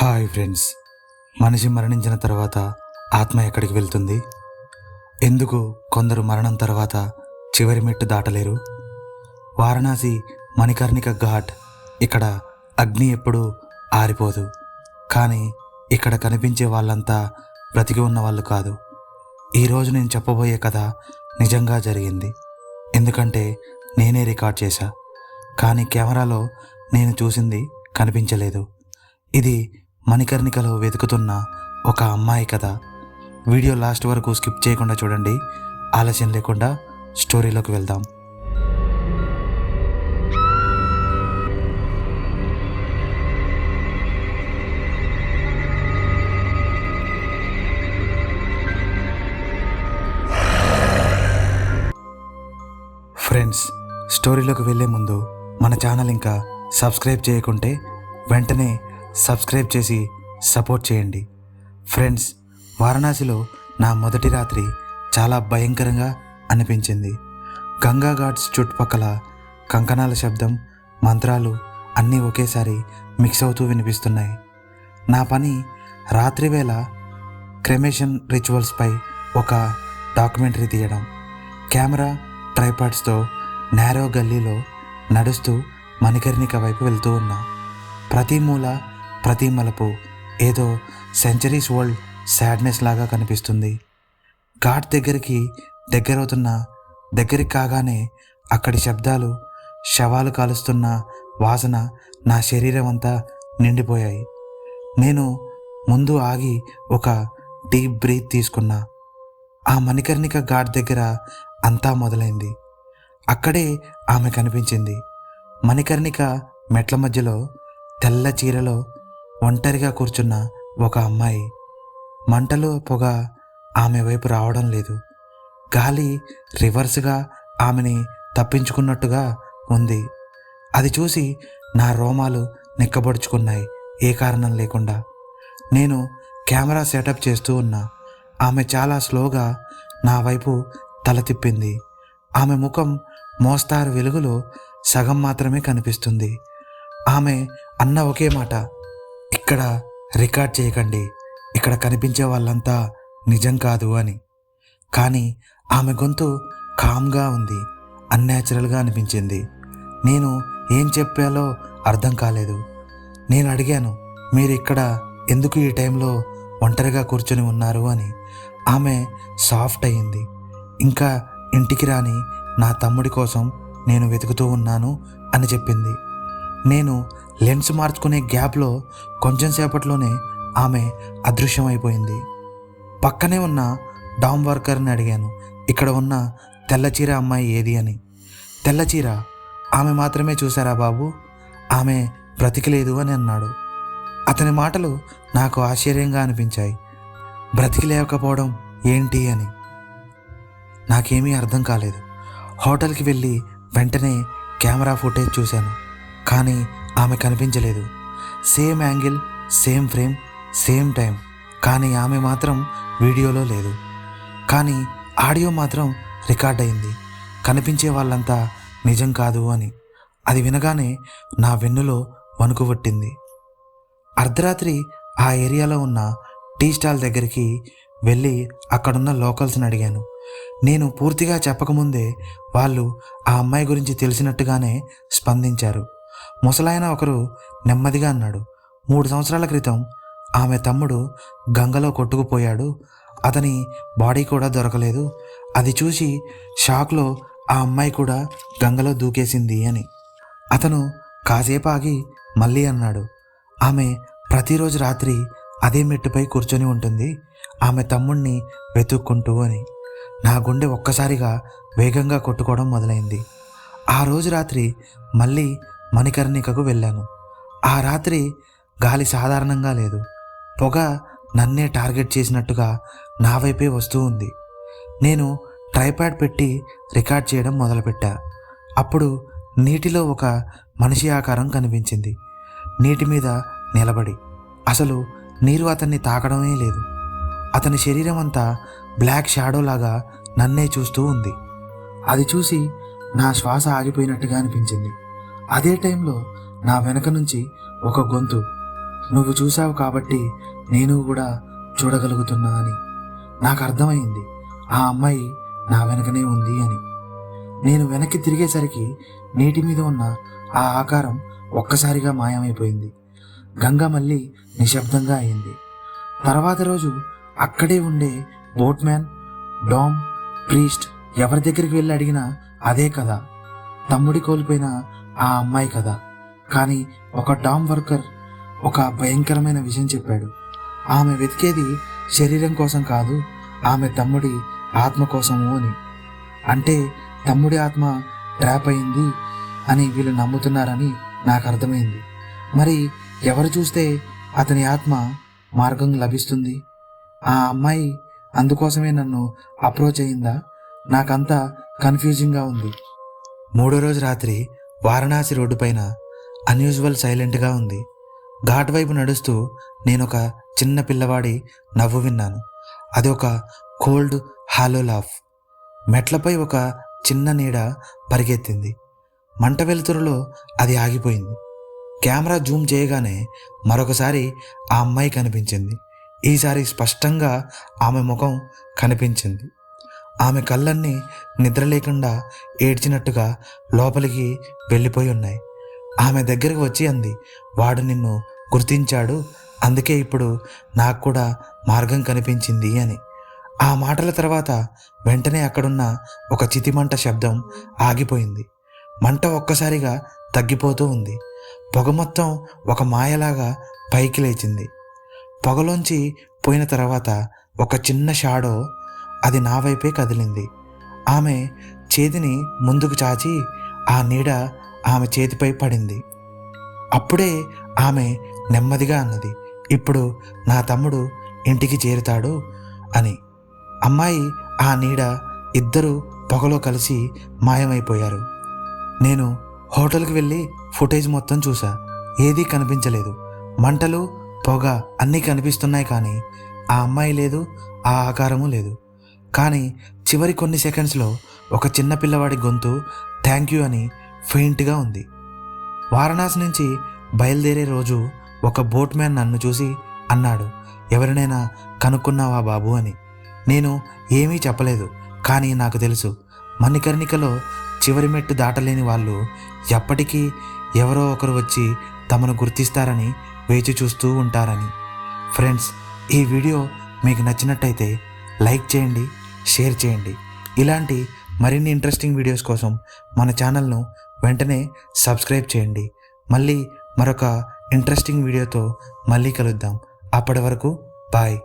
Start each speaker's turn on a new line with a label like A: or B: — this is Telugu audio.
A: Hi friends. మనిషి మరణించిన తర్వాత ఆత్మ ఎక్కడికి వెళ్తుంది? ఎందుకు కొందరు మరణం తర్వాత చివరి మెట్టు దాటలేరు? వారణాసి మణికర్ణిక ఘాట్ ఇక్కడ అగ్ని ఎప్పుడూ ఆరిపోదు. కానీ ఇక్కడ కనిపించే వాళ్ళంతా బ్రతికి ఉన్న వాళ్ళు కాదు. ఈరోజు నేను చెప్పబోయే కథ నిజంగా జరిగింది. ఎందుకంటే నేనే రికార్డ్ చేశా. కానీ కెమెరాలో నేను చూసింది కనిపించలేదు. ఇది మణికర్ణికలో వెతుకుతున్న ఒక అమ్మాయి కథ. వీడియో లాస్ట్ వరకు స్కిప్ చేయకుండా చూడండి. ఆలస్యం లేకుండా స్టోరీలోకి వెళ్దాం. ఫ్రెండ్స్ స్టోరీలోకి వెళ్ళే ముందు మన ఛానల్ ఇంకా సబ్స్క్రైబ్ చేయకుంటే వెంటనే సబ్స్క్రైబ్ చేసి సపోర్ట్ చేయండి. ఫ్రెండ్స్ వారణాసిలో నా మొదటి రాత్రి చాలా భయంకరంగా అనిపించింది. గంగా ఘాట్స్ చుట్టుపక్కల కంకణాల శబ్దం మంత్రాలు అన్నీ ఒకేసారి మిక్స్ అవుతూ వినిపిస్తున్నాయి. నా పని రాత్రివేళ క్రెమేషన్ రిచువల్స్పై ఒక డాక్యుమెంటరీ తీయడం. కెమెరా ట్రైపాడ్స్తో నేరో గల్లీలో నడుస్తూ మణికర్ణిక వైపు వెళ్తూ ఉన్నా. ప్రతి మూల ప్రతి మలుపు ఏదో సెంచరీస్ వరల్డ్ సాడ్నెస్ లాగా కనిపిస్తుంది. ఘాట్ దగ్గరికి దగ్గరవుతున్న దగ్గరికి కాగానే అక్కడి శబ్దాలు శవాలు కాలుస్తున్న వాసన నా శరీరం అంతా నిండిపోయాయి. నేను ముందు ఆగి ఒక డీప్ బ్రీత్ తీసుకున్నా. ఆ మణికర్ణిక ఘాట్ దగ్గర అంతా మొదలైంది. అక్కడే ఆమె కనిపించింది. మణికర్ణిక మెట్ల మధ్యలో తెల్ల చీరలో ఒంటరిగా కూర్చున్న ఒక అమ్మాయి మంటలు పొగ ఆమె వైపు రావడం లేదు. గాలి రివర్స్గా ఆమెని తప్పించుకున్నట్టుగా ఉంది. అది చూసి నా రోమాలు నిక్కబడుచుకున్నాయి. ఏ కారణం లేకుండా. నేను కెమెరా సెటప్ చేస్తూ ఉన్నా. ఆమె చాలా స్లోగా నా వైపు తల తిప్పింది. ఆమె ముఖం మోస్తారు వెలుగులో సగం మాత్రమే కనిపిస్తుంది. ఆమె అన్న ఒకే మాట. ఇక్కడ రికార్డ్ చేయకండి. ఇక్కడ కనిపించే వాళ్ళంతా నిజం కాదు అని. కానీ ఆమె గొంతు కామ్గా ఉంది. అన్యాచురల్గా అనిపించింది. నేను ఏం చెప్పాలో అర్థం కాలేదు. నేను అడిగాను మీరు ఇక్కడ ఎందుకు ఈ టైంలో ఒంటరిగా కూర్చొని ఉన్నారు? అని. ఆమె సాఫ్ట్ అయింది. ఇంకా ఇంటికి రాని నా తమ్ముడి కోసం నేను వెతుకుతూ ఉన్నాను అని చెప్పింది. నేను లెన్స్ మార్చుకునే గ్యాప్లో కొంచెం సేపట్లోనే ఆమె అదృశ్యమైపోయింది. పక్కనే ఉన్న డామ్ వర్కర్ని అడిగాను. ఇక్కడ ఉన్న తెల్లచీర అమ్మాయి ఏది అని. తెల్లచీర ఆమె మాత్రమే చూసారా బాబు? ఆమె బ్రతికలేదు అని అన్నాడు. అతని మాటలు నాకు ఆశ్చర్యంగా అనిపించాయి. బ్రతికి లేకపోవడం ఏంటి అని. నాకేమీ అర్థం కాలేదు. హోటల్కి వెళ్ళి వెంటనే కెమెరా ఫుటేజ్ చూశాను. కానీ ఆమె కనిపించలేదు. Same angle same frame same time. కానీ ఆమె మాత్రం వీడియోలో లేదు. కానీ ఆడియో మాత్రం రికార్డ్ అయింది. కనిపించే వాళ్ళంతా నిజం కాదు అని. అది వినగానే నా వెన్నులో వణుకు పట్టింది. అర్ధరాత్రి ఆ ఏరియాలో ఉన్న టీ స్టాల్ దగ్గరికి వెళ్ళి అక్కడున్న లోకల్స్ని అడిగాను. నేను పూర్తిగా చెప్పకముందే వాళ్ళు ఆ అమ్మాయి గురించి తెలిసినట్టుగానే స్పందించారు. ముసలాయన ఒకరు నెమ్మదిగా అన్నాడు మూడు సంవత్సరాల క్రితం ఆమె తమ్ముడు గంగలో కొట్టుకుపోయాడు. అతని బాడీ కూడా దొరకలేదు. అది చూసి షాక్లో ఆ అమ్మాయి కూడా గంగలో దూకేసింది అని. అతను కాసేపు ఆగి మళ్ళీ అన్నాడు ఆమె ప్రతిరోజు రాత్రి అదే మెట్టుపై కూర్చొని ఉంటుంది. ఆమె తమ్ముణ్ణి వెతుక్కుంటూ అని. నా గుండె ఒక్కసారిగా వేగంగా కొట్టుకోవడం మొదలైంది. ఆ రోజు రాత్రి మళ్ళీ మణికర్ణికకు వెళ్ళాను. ఆ రాత్రి గాలి సాధారణంగా లేదు. పొగ నన్నే టార్గెట్ చేసినట్టుగా నా వైపే వస్తూ ఉంది. నేను ట్రైప్యాడ్ పెట్టి రికార్డ్ చేయడం మొదలుపెట్టా. అప్పుడు నీటిలో ఒక మనిషి ఆకారం కనిపించింది. నీటి మీద నిలబడి. అసలు నీరు అతన్ని తాకడమే లేదు. అతని శరీరం అంతా బ్లాక్ షాడో లాగా నన్నే చూస్తూ ఉంది. అది చూసి నా శ్వాస ఆగిపోయినట్టుగా అనిపించింది. అదే టైంలో నా వెనక నుంచి ఒక గొంతు నువ్వు చూశావు కాబట్టి నేను కూడా చూడగలుగుతున్నా అని. నాకు అర్థమైంది ఆ అమ్మాయి నా వెనకనే ఉంది అని. నేను వెనక్కి తిరిగేసరికి నీటి మీద ఉన్న ఆ ఆకారం ఒక్కసారిగా మాయమైపోయింది. గంగ మళ్ళీ నిశ్శబ్దంగా అయింది. తర్వాత రోజు అక్కడే ఉండే బోట్మ్యాన్ డామ్ ప్రీస్ట్ ఎవరి దగ్గరికి వెళ్ళి అడిగినా అదే కథ. తమ్ముడి కోల్పోయిన ఆ అమ్మాయి కదా. కానీ ఒక డామ్ వర్కర్ ఒక భయంకరమైన విషయం చెప్పాడు. ఆమె వెతికేది శరీరం కోసం కాదు ఆమె తమ్ముడి ఆత్మ కోసము అని. అంటే తమ్ముడి ఆత్మ ట్రాప్ అయింది అని వీళ్ళు నమ్ముతున్నారని నాకు అర్థమైంది. మరి ఎవరు చూస్తే అతని ఆత్మ మార్గం లభిస్తుంది? ఆ అమ్మాయి అందుకోసమే నన్ను అప్రోచ్ అయిందా? నాకంతా కన్ఫ్యూజింగ్గా ఉంది. మూడో రోజు రాత్రి వారణాసి రోడ్డు పైన అన్యూజువల్ సైలెంట్గా ఉంది. ఘాట్ వైపు నడుస్తూ నేను ఒక చిన్న పిల్లవాడి నవ్వు విన్నాను. అది ఒక కోల్డ్ హాలో లాఫ్ మెట్లపై ఒక చిన్న నీడ పరిగెత్తింది. మంట వెలుతురులో అది ఆగిపోయింది. కెమెరా జూమ్ చేయగానే మరొకసారి ఆ అమ్మాయి కనిపించింది. ఈసారి స్పష్టంగా ఆమె ముఖం కనిపించింది. ఆమె కళ్ళన్నీ నిద్ర లేకుండా ఏడ్చినట్టుగా లోపలికి వెళ్ళిపోయి ఉన్నాయి. ఆమె దగ్గరకు వచ్చి అంది వాడు నిన్ను గుర్తించాడు అందుకే ఇప్పుడు నాకు కూడా మార్గం కనిపించింది అని. ఆ మాటల తర్వాత వెంటనే అక్కడున్న ఒక చితిమంట శబ్దం ఆగిపోయింది. మంట ఒక్కసారిగా తగ్గిపోతూ ఉంది. పొగ మొత్తం ఒక మాయలాగా పైకి లేచింది. పొగలోంచి పోయిన తర్వాత ఒక చిన్న షాడో అది నా వైపే కదిలింది. ఆమె చేతిని ముందుకు చాచి ఆ నీడ ఆమె చేతిపై పడింది. అప్పుడే ఆమె నెమ్మదిగా అన్నది ఇప్పుడు నా తమ్ముడు ఇంటికి చేరుతాడు అని. అమ్మాయి ఆ నీడ ఇద్దరు పొగలో కలిసి మాయమైపోయారు. నేను హోటల్కి వెళ్ళి ఫుటేజ్ మొత్తం చూసా. ఏదీ కనిపించలేదు. మంటలు పొగ అన్నీ కనిపిస్తున్నాయి కానీ ఆ అమ్మాయి లేదు ఆ ఆకారము లేదు. కానీ చివరి కొన్ని సెకండ్స్లో ఒక చిన్న పిల్లవాడి గొంతు థ్యాంక్ యూ అని ఫెయింట్గా ఉంది. వారణాసి నుంచి బయలుదేరే రోజు ఒక బోట్ మ్యాన్ నన్ను చూసి అన్నాడు ఎవరినైనా కనుక్కున్నావా బాబు అని. నేను ఏమీ చెప్పలేదు కానీ నాకు తెలుసు మణికర్ణికలో చివరి మెట్టు దాటలేని వాళ్ళు ఎప్పటికీ ఎవరో ఒకరు వచ్చి తమను గుర్తిస్తారని వేచి చూస్తూ ఉంటారని. ఫ్రెండ్స్ ఈ వీడియో మీకు నచ్చినట్టయితే లైక్ చేయండి షేర్ చేయండి. ఇలాంటి మరిన్ని ఇంట్రెస్టింగ్ వీడియోస్ కోసం మన ఛానల్ను వెంటనే సబ్స్క్రైబ్ చేయండి. మళ్ళీ మరొక ఇంట్రెస్టింగ్ వీడియోతో మళ్ళీ కలుద్దాం. అప్పటి వరకు బాయ్